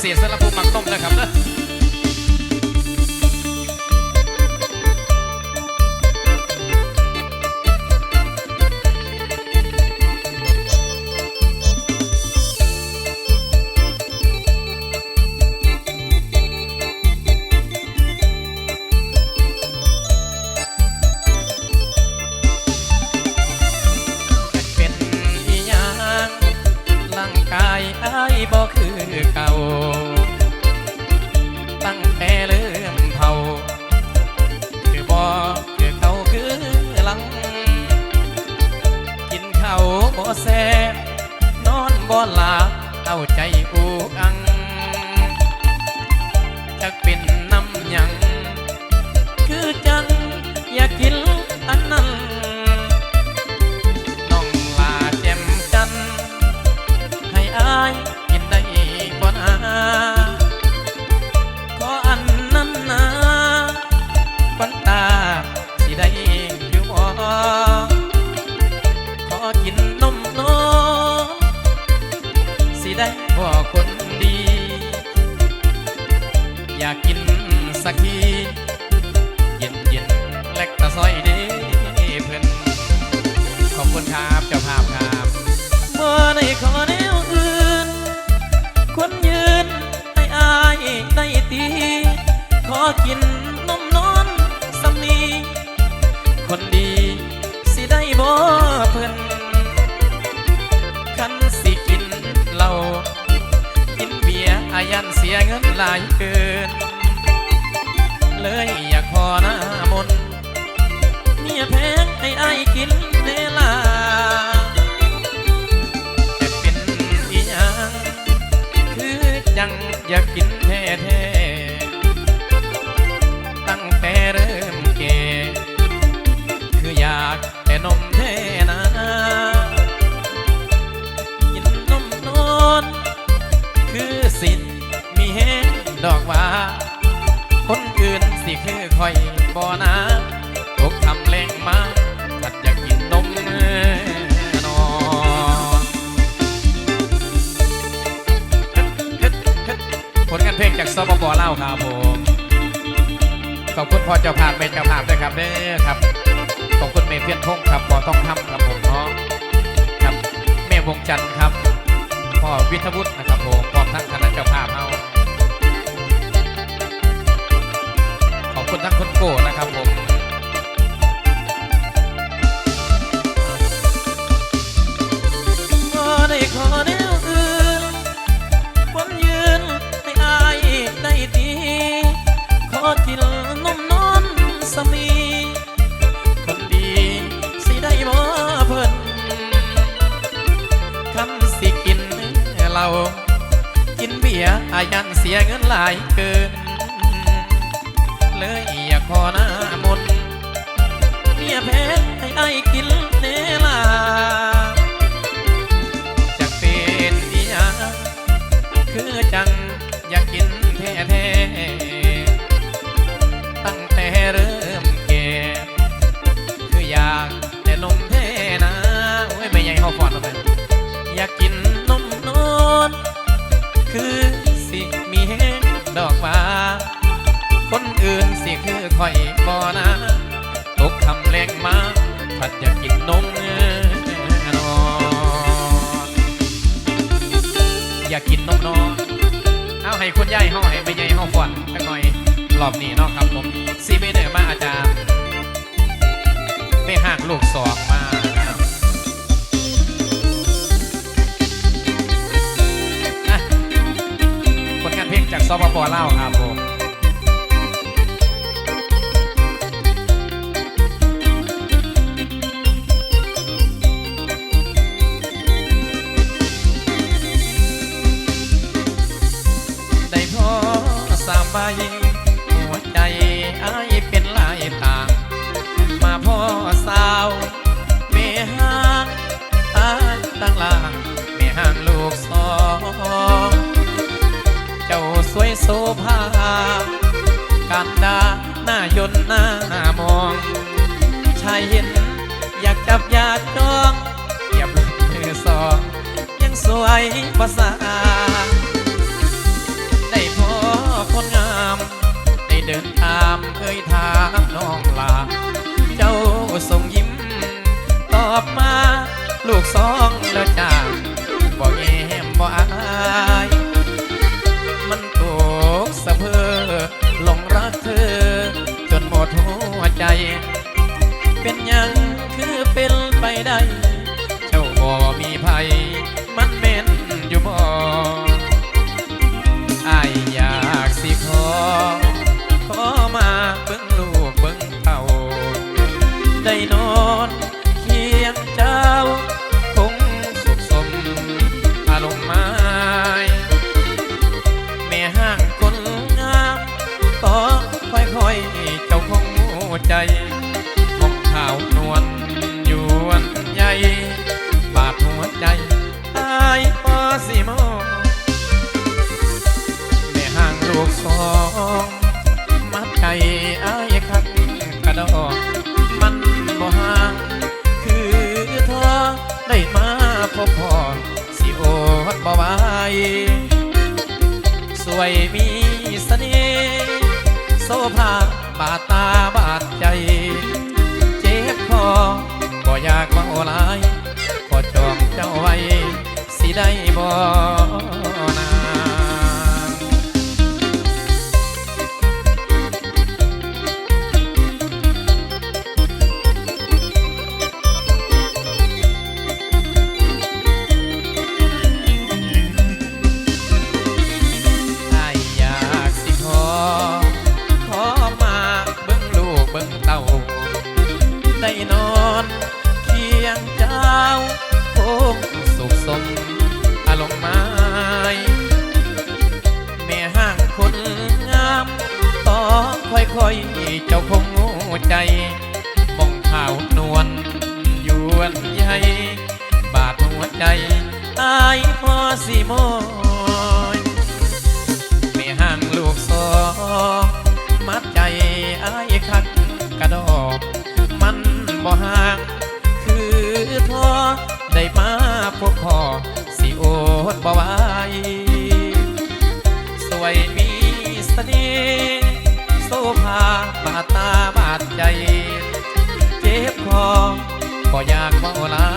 เศษสำหรับผู้มักต้มนะครับ อยากกินสักทีเย็นเย็นเล็กตะซอยเด้เพิ่อนขอบคุณครับเจ้าภาพครับเมื่อในขอแนวอื่นคนยืนให้อายได้ตีขอกินนมนอนสำนีคนดี อายันเสียเงินหลายเกิน เลยอยากขอหน้ามนเมียแพงให้ไอายกินเวลาแต่เป็นอีหยังคือจังอยากกินแท้แท้ๆตั้งแต่เริ่มเกคืออยากแต่นม สิคือยบ่นะตกทำแรงมาถัดอยากกินนมนอนผลงานเพลงจากสปปเล่าครับผมขอบคุณพ่อเจ้าภาพเมเจ้าภาพด้วยครับเด้อครับขอบคุณเมย์เพียนพงครับปอต้องทำครับผมเนาะครับแม่วงจันทร์ครับพ่อวิทวุฒินะครับผมพร้อมทั้งคณะเจ้าภาพ คุณทั้งคุณโก้นะครับผมก็ได้ขอแนวอื่นคนยืนให้อายได้ดีขอกินนมนอนสมีคนดีสิได้บ่เพิ่นคำสิกินเหล้ากินเบียร์อายันเสียเงินหลายเกิน เลยอยากขอหน้ามนเมียแพ้ให้ไอ้กินเนลาจะเป็นอีหยังคือจังอยากกินแท้แท้ตั้งแต่เริ่มแก่คืออยากแต่นมแท้นะโอ้ยไม่ใหญ่เขาฟอนเอาไปอยากกินนมนอนคือ คนอื่นสิคือคอยบอนะตกคำแรงมาผัดอยากกินนมนอนอยากกินนมนอนเอาให้คุณยายห้อให้ไม่ใหญ่ห้อฟอนสักหน่อยรอบนี้เนาะครับผมซีเมเนอร์มาอาจารย์ไม่หักลูกสองมาครับอะผลงานเพลงจากสปปเล่าครับ โซภากันดาหน้ายนหน้ามอง ชายเห็น อยากจับยาดองเหยียบเธอสอง ยังสวยภาษา ได้พอคนงาม ได้เดินตามเคยถามน้องลา เจ้าส่งยิ้ม ตอบมา ลูกสองแล้วจ้า ใจ เป็นยังคือเป็นไปได้ เจ้าบ่มีภัย มันเม่นอยู่บ่อยอยากสิขอ ขอมาเบิ่งลูกเบิ่งเท่าได้นอ วนยวนใหญ่บาดหัวใจอายพอสิมองแม่ห่างลูกสองมัดใจอายคักกระดอกมันบ่ห่างคือเธอได้มาพบพ่อสิโอดบ่ไหวสวยมีเสน่ห์โซภาบาดตาบาด ได้นอนเคียงเจ้าคงสุขสมอารมณ์ไม้แม่ห้างคนงามต้องค่อยๆเจ้าคงงูใจางคือพอได้มาพบพ่อสิโอดบ่ไหวสวยมีเสน่ห์โซภาบาตาบาดใจ เจ็บคอบ่อยากเมาลา